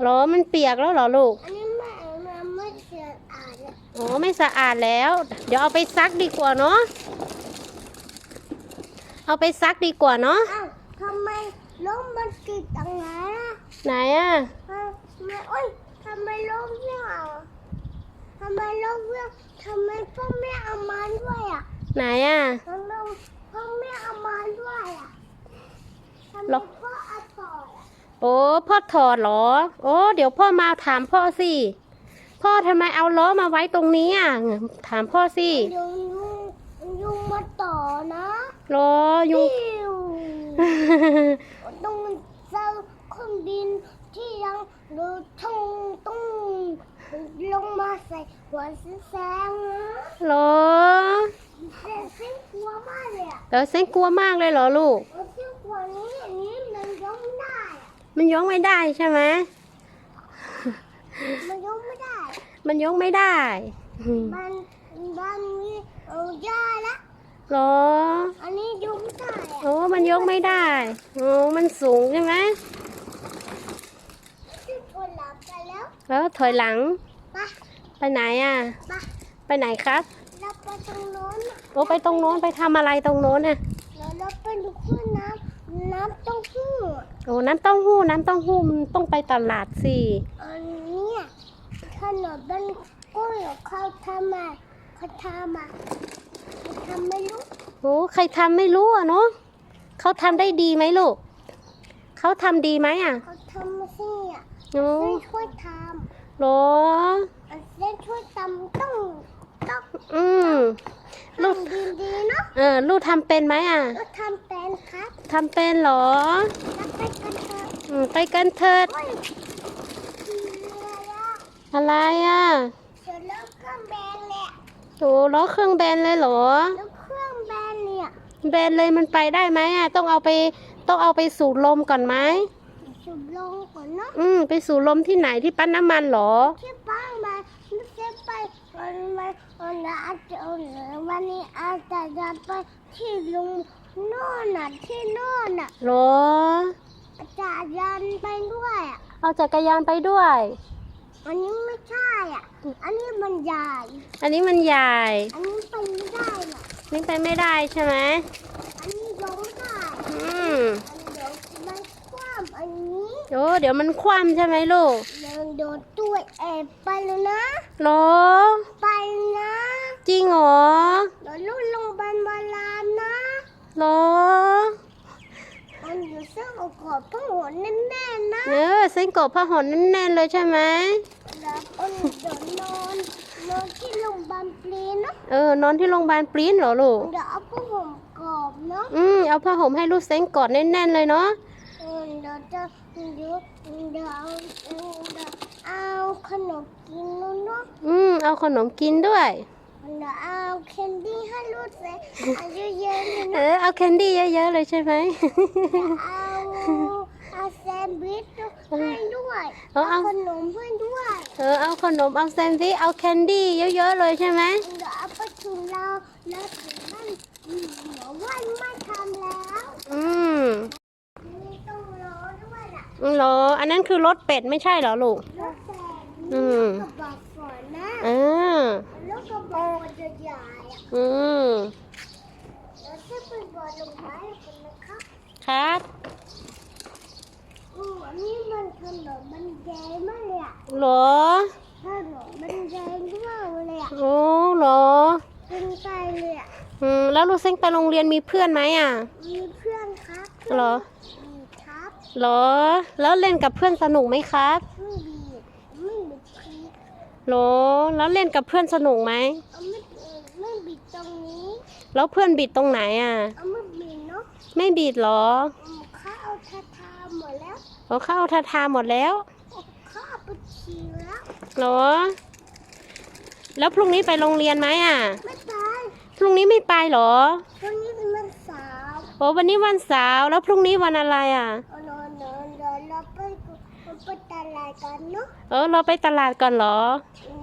เหรอมันเปียกแล้วเหรอลูก อันนี้ไม่มันไม่เสียอาดอะอ๋อไม่สะอาดแล้ว เดี๋ยวเอาไปซักดีกว่าเนาะ เอาไปซักดีกว่าเนาะอ้าวทำไมลมมันติดตรงไหนล่ะไหนอะทำไมโอ้ยทำไมลมไม่เอาทำไมลมเรื่องทำไมพ่อแม่เอามาด้วยอะ ไหนอะทำไมพ่อแม่เอามาด้วยอะทำไมหรอพ่อเอาต่ออะ โอ้พ่อถอดเหรอ โอ้เดี๋ยวพ่อมาถามพ่อสิ พ่อทำไมเอาล้อมาไว้ตรงนี้อะถามพ่อสิยุงยุงยุงมาต่อนะล้อยุงปิ้วต้องเจอเครื่องบินที่ยังดูทุ่งตุ้งลงมาใส่หัวสีแสงนะล้อแต่ซึ่งกลัวมากเลยอะแล้วเส้นกลัวมากเลยเหรอลูก มันยกไม่ได้ใช่ไหมมันยกไม่ได้ มันยกไม่ได้ มันมันมีเอาย่าละเหรอ อันนี้ยกไม่ได้อะโอ้มันยกไม่ได้โอ้มันสูงใช่ไหมซึ่งคนหลับไปแล้วแล้วถอยหลัง ไปไปไหนอะ ไปไปไหนครับ เราไปตรงโน้นน่ะโอ้ไปตรงโน้นไปทำอะไรตรงโน้นน่ะ เราเราไปดูขึ้นน้ำน้ำเต้าหู้ โอ้น้ำเต้าหู้น้ำเต้าหู้มันต้องไปตลาดสิอันเนี้ยขนมเป็นกุ้ยเขาทำมาเขาทำมาเขาทำไม่รู้โอ้ใครทำไม่รู้อะเนาะเขาทำได้ดีไหมลูกเขาทำดีไหมอะเขาทำมาสิอะโอ้เส้นช่วยทโหรอำอันเส้นช่วยทำต้องต้องอืมลูกทำดีๆ เนาะเออลูกทำเป็นไหมอะก็ทำเป็นครับทำเป็นเหรอแล้วไปกันเถอะอืมไปกันเถิดโอ้ยอะไรอะอะไรอะเสร็จแล้วเครื่องแบนเนี่ยโอ้ล้อเครื่องแบนเลยเหรอแล้วเครื่องแบนเนี่ยแบนเลยมันไปได้ไหมอะ ต้องเอาไปต้องเอาไปสูดลมก่อนไหมสุบลงก่อนเนาะอืมไปสูดลมที่ไหนที่ปั๊มน้ำมันเหรอ ที่บ้านมา ไม่ใช่ไปวันวันวันอาจจะเอาเหลือวันนี้อาจจะจะไปที่ลุงโน่นน่ะที่โน่นน่ะหรออาจารย์ยันไปด้วยอะเอาจักรยานไปด้วย อันนี้ไม่ใช่อะ อันนี้มันใหญ่อันนี้มันใหญ่ อันนี้ไปไม่ได้น่ะนี่ไปไม่ได้ใช่ไหมอันนี้ยกไม่ได้อืมอันเดี๋ยวมันคว่ำอันนี้โอ้เดี๋ยวมันคว่ำใช่ไหมลูก เดินโดดตัวแอบไปแล้วนะเหรอ ไปนะจริงเหรอเดี๋ยวลูกลงบันบาลานนะเหรอ มันอยู่เสื้ออกขอบผ้าหัวแน่นๆนะเออเส้นกบผ้าห่มแน่นๆเลยใช่ไหม แล้วก็เดี๋ยวนอนนอนที่โรงพยาบาลปลีนเนาะเออนอนที่โรงพยาบาลปริ้นเหรอลูก เดี๋ยวเอาผ้าห่มกรอบเนาะอืมเอาผ้าห่มให้ลูกเส้นกอดแน่นๆเลยเนาะ เออเดี๋ยวจะ เดี๋ยวเดี๋ยวเอาเออเดี๋ยวเอาขนมกินแล้วเนาะอืม เอาขนมกินด้วย เดี๋ยวเอาแคนดี้ให้ลูกเสร็จอายุเยอะเลยเอนะอ เอาแคนดี้เยอะๆเลยใช่ไหมเอาเอาแซนด์วิชให้ด้วยเอาเอา ขนมให้ด้วยเออ เอาขนม เอาแซนด์วิช เอาแคนดี้เยอะๆเลยใช่ไหม เดี๋ยวเอาไปถึงเราแล้วถึงมันเดี๋ยววันไม่ทำแล้ว อืมไม่ต้องรอด้วยล่ะ เหรอ อันนั้นคือรถเป็ดไม่ใช่เหรอลูก รถแสงอืมกระบอกฝนนะอ่าแล้วกระบอกมันจะใหญ่อะอืม แล้วจะเป็นบอลลงไม้กันนะครับครับอืมอันนี้มันขนมมันแดงมากเลยอะเหรอ ขนมมันแดงมากเลยอะโอ้เหรอ เป็นไก่เลยอะอืม แล้วลูกเซ้งไปโรงเรียนมีเพื่อนไหมอะ มีเพื่อนครับเหรอมีครับ เหรอ แล้วเล่นกับเพื่อนสนุกไหมครับไม่บีบไม่บีบพีเหรอ แล้วเล่นกับเพื่อนสนุกไหมเอาไม่เออไม่บีบตรงนี้แล้วเพื่อนบิดตรงไหนอะ เอาไม่บีบเนาะไม่บิดเหรออืมข้าเอาทาทาหมดแล้วเขาเข้าทาทาหมดแล้วข้าเอาไปฉี่แล้วเหรอ แล้วพรุ่งนี้ไปโรงเรียนไหมอะ ไม่ไปพรุ่งนี้ไม่ไปเหรอวันนี้เป็นวันเสาร์โอ้วันนี้วันเสาร์แล้วพรุ่งนี้วันอะไรอะ เอานอนนอนนอน เราไปเราไปตลาดกันเนาะเออเราไปตลาดก่อนเหรอ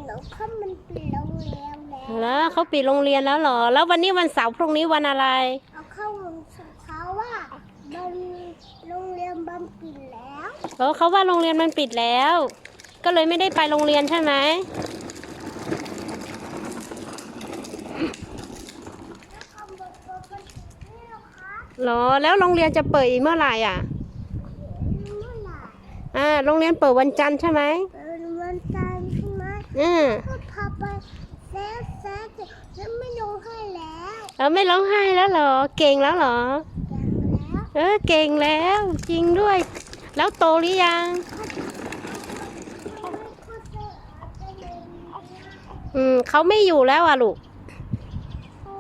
เดี๋ยวข้ามันปิดโรงเรียนแล้วแล้วเขาปิดโรงเรียนแล้วเหรอ แล้ววันนี้วันเสาร์พรุ่งนี้วันอะไรเอาเข้าวันเสาร์เขาว่าบันโรงเรียนบันปิดแล้วแล้วเขาว่าโรงเรียนมันปิดแล้ว ก็เลยไม่ได้ไปโรงเรียนใช่ไหมคำบอกว่าเป็นนี่เหรอคะเหรอแล้วโรงเรียนจะเปิดอีกเมื่อไหร่อะเมื่อไหร่ อ่าโรงเรียนเปิดวันจันทร์ใช่ไหมเป็นวันจันทร์ใช่ไหมอืมก็พาไปแซ่แซ่แล้วไม่ลงให้แล้วเออไม่ร้องไห้แล้วเหรอ เก่งแล้วเหรอยังแล้วเออเก่งแล้วจริงด้วย แล้วโตหรือยังไม่ค่อยจะอาจจะเรียนนะอืมเขาไม่อยู่แล้วอะลูกเขา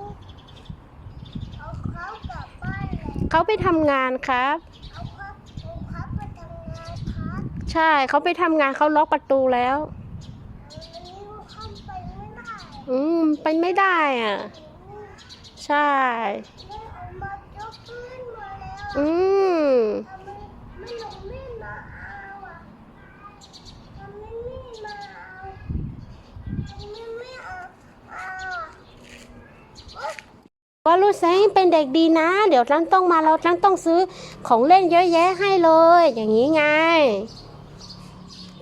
เอาเขากลับบ้านแล้วเขาไปทำงานครับ เอาเขาเอาเขาไปทำงานครับ ใช่เขาไปทำงานเขาล็อกประตูแล้วอันนี้เขาไปไม่ได้อืมไปไม่ได้อะ ใช่ไม่เอามายกขึ้นมาแล้วอืมทำไมไม่ลงมีดมาเอาอะทำไมมีดมาเอาทำไมไม่เอาเอาอะโอ๊ยว่าลูกแซงเป็นเด็กดีนะ เดี๋ยวตั้งต้องมาเราตั้งต้องซื้อของเล่นเยอะแยะให้เลย อย่างนี้ไง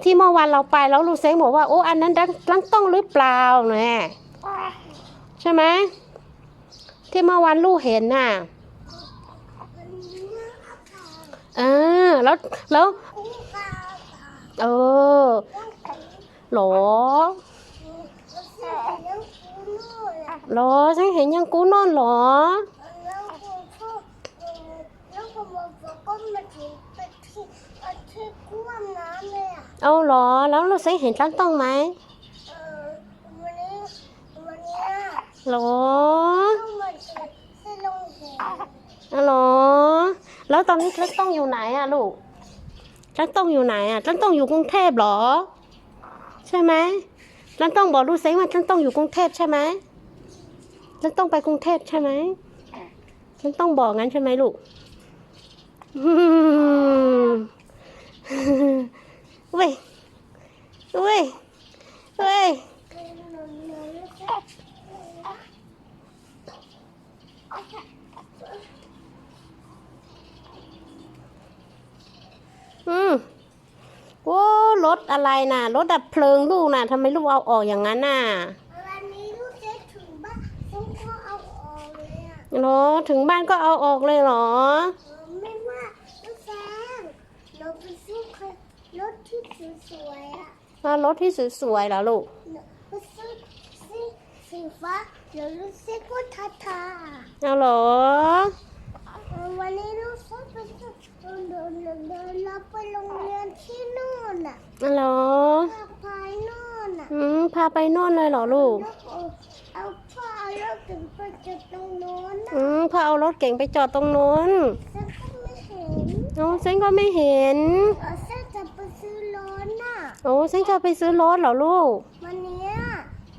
ที่เมื่อวานเราไปแล้วลูกเซ้งบอกว่าโอ้อันนั้นตั้งตั้งต้องหรือเปล่าแน่ใช่ไหมที่เมื่อวานลูกเห็นน่ะวันนี้นะคะเออแล้วแล้วเออต้อหรอแล้เสร็จแล้วกูนู่นอะหรอฉันเห็นยังกูนอนหรอแล้วกูชอบอกกว่าก็มาถึงไปที่ที่กู เอาหรอ แล้วลูกเซ้งเห็นตั้งต้องไหมเออวันนี้วันนี้หรอต้องมาถึงที่โรงเรียนอ๋อหรอ แล้วตอนนี้ตั้งต้องอยู่ไหนอะลูกตั้งต้องอยู่ไหนอะตั้งต้องอยู่กรุงเทพหรอ ใช่ไหมตั้งต้องบอกลูกเซ้งว่าตั้งต้องอยู่กรุงเทพใช่ไหมตั้งต้องไปกรุงเทพใช่ไหมตั้งต้องบอกงั้นใช่ไหมลูก 喂เว้ยเว้ยเว้ยอืมโอ้รถอะไรน่ะรถดับเพลิงลูกน่ะทำไมลูกเอาออกอย่างนั้นน่ะวันนี้ลูกจะถึงบ้านต้องก็เอาออกเลยอะหรอถึงบ้านก็เอาออกเลยเหรอ เออไม่ว่าลูกแซงเราไปซื้อรถที่ สวยๆอะอ่ารถที่สวยๆเหรอลูกไปซื้อสีสีฟ้าเดี๋ยวลูกเซ็กก็ทาทาเอาเหรอเออวันนี้ลูกเซ็กไปซื้อเดินเดินเดินเดินเราไปโรงเรียนที่นู่นอะเอาเหรอพาไปนู่นอะอืม พาไปโน่นเลยเหรอลูก แล้วเอาเอาพ่อเอารถถึงไปจุดตรงโน้นน่ะอืมพอเอารถเก่งไปจอดตรงนู้นเซ็กก็ไม่เห็นโอ้เซ็งก็ไม่เห็น เออเซ็กจะไปซื้อรถน่ะ โอ้เซ็งจะไปซื้อรถเหรอลูก วันเนี้ย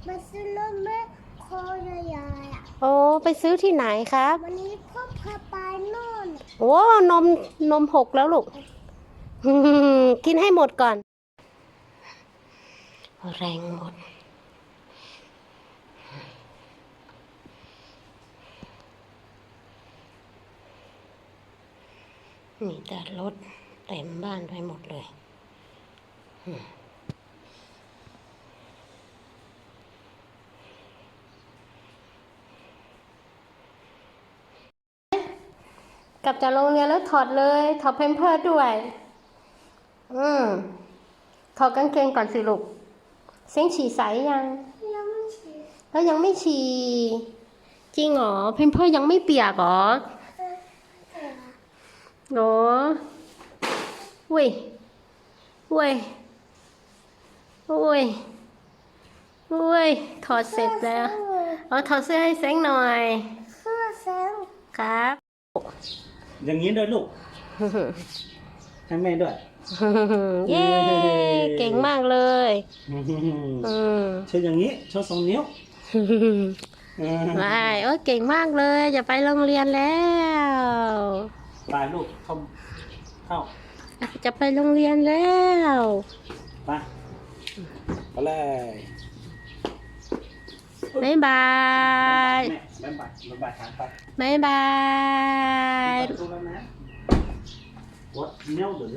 มาซื้อรถแม่โคใหญ่ๆอะ โอ้ไปซื้อที่ไหนครับ วันนี้พ่อพาไปโน่นโอ้นมนมหกแล้วลูกกินให้หมดก่อน แรงหมด มีแต่รถเต็มบ้านไปหมดเลยอืม กลับจากโรงเรียนแล้วถอดเลย ถอดเพมเพิร์ดด้วย อืมถอดกางเกงก่อนสิลูกเสียงฉี่ใสยัง ยังไม่ฉีดแล้วยังไม่ฉี่จริงเหรอเพมเพิร์ดยังไม่เปียกเหรอเออเออโหเว้ยเว้ย เว้ยเว้ยถอดเสร็จแล้วเอาถอดเสื้อให้เซ้งหน่อยเสื้อแสงครับอย่างนี้ด้วยลูกให้แม่ด้วยเย้เก่งมากเลยอืมโชว์อย่างนี้โชว์สองนิ้วอืมไปโอ้ยเก่งมากเลยจะไปโรงเรียนแล้วไปลูกเข้าเข้าจะไปโรงเรียนแล้วไป ไปเลยบ๊ายบายแม่บ๊ายบายบ๊ายบายทางไปบ๊ายบายประตูแล้วนะวัดเนี้ยเดี๋ยว